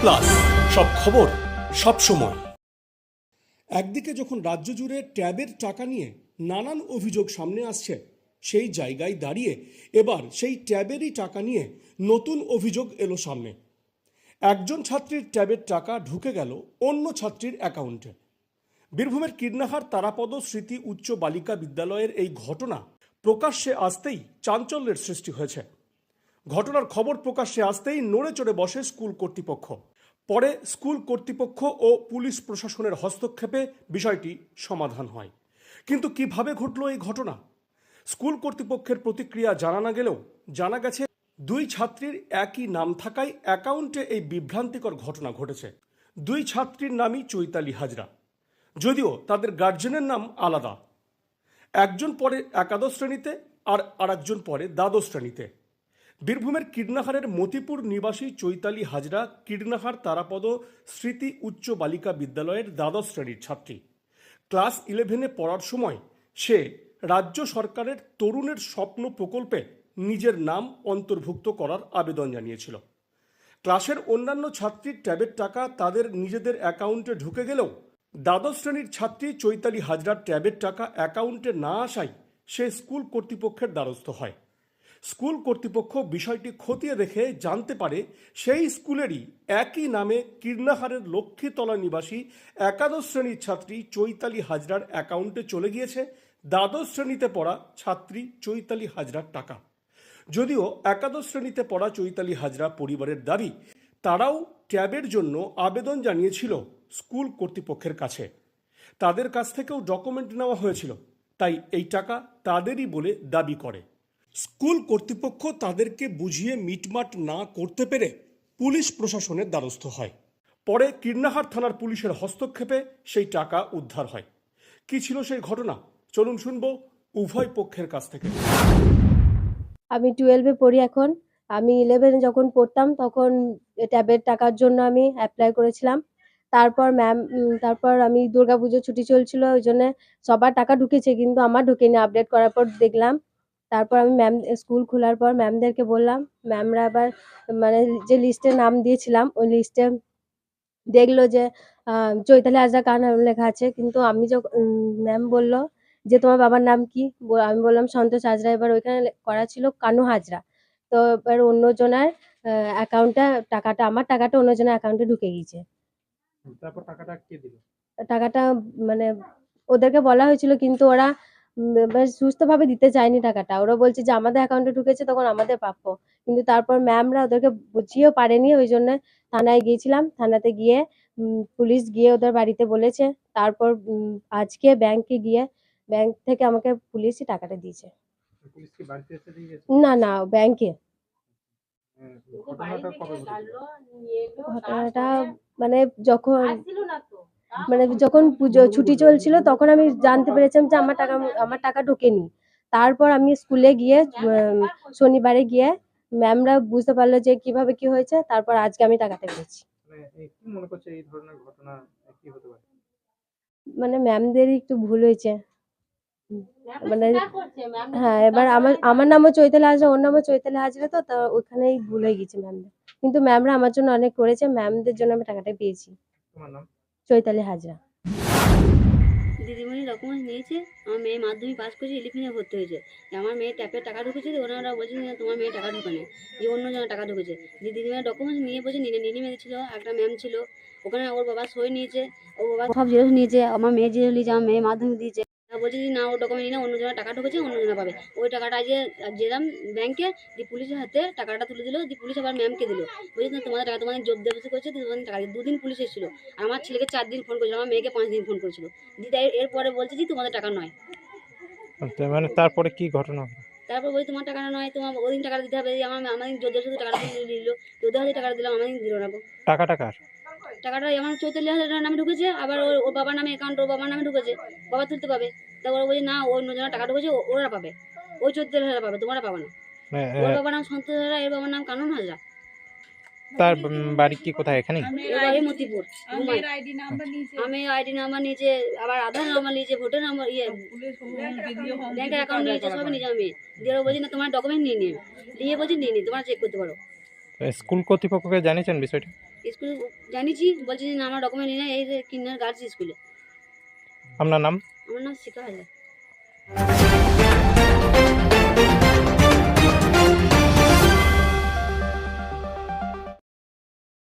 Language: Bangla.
প্লাস সব খবর, সব সময়। একদিকে যখন রাজ্য জুড়ে ট্যাবের টাকা নিয়ে নানান অভিযোগ সামনে আসছে, সেই জায়গায় দাঁড়িয়ে এবার সেই ট্যাবেরই টাকা নিয়ে নতুন অভিযোগ এলো সামনে। একজন ছাত্রীর ট্যাবের টাকা ঢুকে গেল অন্য ছাত্রীর অ্যাকাউন্টে বীরভূমের কীর্ণাহার তারাপদ স্মৃতি উচ্চ বালিকা বিদ্যালয়ের এই ঘটনা প্রকাশ্যে আসতেই চাঞ্চল্যের সৃষ্টি হয়েছে। ঘটনার খবর প্রকাশ্যে আসতেই নড়ে চড়ে বসে স্কুল কর্তৃপক্ষ। পরে স্কুল কর্তৃপক্ষ ও পুলিশ প্রশাসনের হস্তক্ষেপে বিষয়টি সমাধান হয়। কিন্তু কীভাবে ঘটল এই ঘটনা? স্কুল কর্তৃপক্ষের প্রতিক্রিয়া জানা না গেলেও জানা গেছে, দুই ছাত্রীর একই নাম থাকায় অ্যাকাউন্টে এই বিভ্রান্তিকর ঘটনা ঘটেছে। দুই ছাত্রীর নামই চৈতালি হাজরা। যদিও তাদের গার্জেনের নাম আলাদা। একজন পরে একাদশ শ্রেণীতে আর আরেকজন পরে দ্বাদশ শ্রেণীতে। বীরভূমের কীর্ণাহারের মতিপুর নিবাসী চৈতালি হাজরা কীর্ণাহার তারাপদ স্মৃতি উচ্চ বালিকা বিদ্যালয়ের দ্বাদশ শ্রেণির ছাত্রী। ক্লাস ইলেভেনে পড়ার সময় সে রাজ্য সরকারের তরুণের স্বপ্ন প্রকল্পে নিজের নাম অন্তর্ভুক্ত করার আবেদন জানিয়েছিল। ক্লাসের অন্যান্য ছাত্রীর ট্যাবের টাকা তাদের নিজেদের অ্যাকাউন্টে ঢুকে গেলেও দ্বাদশ শ্রেণির ছাত্রী চৈতালি হাজরার ট্যাবের টাকা অ্যাকাউন্টে না আসায় সে স্কুল কর্তৃপক্ষের দ্বারস্থ হয়। স্কুল কর্তৃপক্ষ বিষয়টি খতিয়ে দেখে জানতে পারে, সেই স্কুলেরই একই নামে কীর্ণাহারের লক্ষ্মীতলা নিবাসী একাদশ শ্রেণির ছাত্রী চৈতালি হাজরার অ্যাকাউন্টে চলে গিয়েছে। দ্বাদশ শ্রেণীতে পড়া ছাত্রী চৈতালি হাজরার টাকা। যদিও একাদশ শ্রেণীতে পড়া চৈতালি হাজরা পরিবারের দাবি, তারাও ট্যাবের জন্য আবেদন জানিয়েছিল স্কুল কর্তৃপক্ষের কাছে। তাদের কাছ থেকেও ডকুমেন্ট নেওয়া হয়েছিল, তাই এই টাকা তাদেরই বলে দাবি করে। স্কুল কর্তৃপক্ষ তাদেরকে বুঝিয়ে মিটমাট না করতে পেরে পুলিশ প্রশাসনের দ্বারস্থ হয়। পরে কীর্ণাহার থানার পুলিশের হস্তক্ষেপে সেই টাকা উদ্ধার হয়। কি ছিল সেই ঘটনা? চলুন শুনব উভয় পক্ষের কাছ থেকে। আমি টুয়েলভে পড়ি এখন। আমি ইলেভেনে যখন পড়তাম তখন ট্যাবের টাকার জন্য আমি অ্যাপ্লাই করেছিলাম। তারপর ম্যাম তারপর আমি দুর্গাপুজো ছুটি চলছিল, ওই জন্য সবার টাকা ঢুকেছে, কিন্তু আমার ঢুকেনি। আপডেট করার পর দেখলাম তারপর আমি ম্যাম স্কুল খোলার পর ম্যামদেরকে বললাম ম্যামরা আবার মানে যে লিস্টে নাম দিয়েছিলাম ওই লিস্টে দেখল যে চৈতালি হাজরা কার নাম লেখা আছে কিন্তু আমি যখন ম্যাম বলল যে তোমার বাবার নাম কি? আমি বললাম সন্তোষ হাজরা এবার ওইখানে করা ছিল কানু হাজরা। তো এবার অন্যজনের অ্যাকাউন্টটা টাকাটা আমার টাকাটা অন্যজনের অ্যাকাউন্টে ঢুকে গিয়েছে। তারপর টাকাটা কে দিল? টাকাটা মানে ওদেরকে বলা হয়েছিল কিন্তু ওরা বেশ সুস্থভাবে দিতে চায়নি টাকাটা। ওরা বলছে যে আমাদের অ্যাকাউন্টে ঢুকেছে তখন আমাদের প্রাপ্য। কিন্তু তারপর ম্যামরা ওদেরকে বুঝিয়েও পারেনি ওই জন্য থানায় গিয়েছিলাম। থানাতে গিয়ে উম, পুলিশ গিয়ে ওদের বাড়িতে বলেছে। তারপর আজকে ব্যাংকে গিয়ে ব্যাংক থেকে আমাকে পুলিশই টাকাটা দিয়েছে। না না ব্যাংকে ঘটনাটা মানে যখন মানে যখন পুজো ছুটি চলছিল তখন আমি জানতে পেরেছিলাম যে আমার টাকা আমার টাকা ঢোকেনি। তারপর আমি স্কুলে গিয়ে শনিবারে গিয়ে ম্যামরা বুঝতে পারল যে কীভাবে কি হয়েছে তারপর আজকে আমি টাকাটা পেয়েছি মানে এই কি মনে করছে এই ধরনের ঘটনা কি হতে পারে? মানে ম্যামদেরই একটু ভুল হয়েছে। মানে হ্যাঁ এবার আমার আমার নামও চৈতালি হাজরা ওর নামও চৈতালি হাজরা তো তা ওখানেই ভুল হয়ে গেছে ম্যামদের। কিন্তু ম্যামরা আমার জন্য অনেক করেছে ম্যামদের জন্য আমি টাকাটা পেয়েছি। তোমার নাম? চৈতালি হাজরা। দিদিমণি ডকুমেন্টস নিয়েছে, আমার মেয়ে মাধ্যমিক পাস করেছে ইলিফিনে ভর্তি হয়েছে। আমার মেয়ে ট্যাপের টাকা ঢুকেছে ওনারা বলছে যে তোমার মেয়ে টাকা ঢোকে না। যে অন্য জনের টাকা ঢুকেছে। দিদিমণি ডকুমেন্টস নিয়ে বসে নিলে নীলিমে ছিল একটা ম্যাম ছিল। ওখানে ওর বাবা সই নিয়েছে, ওর বাবা সব জিনিস নিয়েছে, আমার মেয়ে জিনিস নিয়েছে, আমার মেয়ে মাধ্যমিক দিয়েছে। বলছে যে না ওর ডকুমেন্ট নিয়ে না অন্য জনের টাকা ঢুকেছে অন্য জনে পাবে। ওই টাকাটা যে যেলাম ব্যাংকে দিয়ে পুলিশের হাতে টাকাটা তুলে দিল দিয়ে পুলিশ আবার ম্যামকে দিল। বলছে না তোমাদের টাকা তোমাদের জোর দেবসি করেছে তোমাদের টাকা। দুদিন পুলিশ এসেছিল। আর আমার ছেলেকে চার দিন ফোন করেছিল আমার মেয়েকে পাঁচ দিন ফোন করেছিল। দিদা এর- এরপরে বলছে যে তোমাদের টাকা নয়। আচ্ছা, মানে তারপরে কি ঘটনা তারপর বলছি তোমার টাকা নয় তোমার ওদিন টাকা দিতে হবে আমার আমাদের যোদ্ধা শুধু টাকাটা দিল যোদ্ধা হাজার টাকা দিলাম আমাদের দিল না গো। টাকাটা কার? টাকাটা আমার চৌতাল্লিশ হাজার টাকার নামে ঢুকেছে আবার ওর ওর বাবার নামে অ্যাকাউন্ট ওর বাবার নামে ঢুকেছে বাবা তুলতে পাবে। তারপর বলছে না ওর জনের টাকা ঢুকেছে ও- ওরা পাবে। ওই চৌত্রিশ হাজার পাবে তোমরা পাবে না। মানে, ওর বাবার নাম সন্তোষ হাজরা এর বাবার নাম কানুন হাজরা। তার বাড়ি কি কোথায় এখানেই? এর বাড়ি মতিপুর ঘুমাই আমি আইডি নাম্বার নিয়েছে আবার আধার নাম্বার নিয়েছে ভোটার নাম্বার ইয়ে ব্যাংকের অ্যাকাউন্ট নিয়েছে সবই নিয়েছে। আমি। দিয়ে বলছি না তোমার ডকুমেন্ট নিয়ে নিয়ে নিয়ে বলছি নিয়ে নি তোমরা চেক করতে পারো। স্কুল কর্তৃপক্ষকে জানিয়েছেন বিষয়টা? স্কুলে জানিয়েছি বলছে যে না আমার ডকুমেন্ট নিয়ে এই যে কিন্নার গার্লস স্কুলে আপনার নাম? আমার নাম শিখা হাজার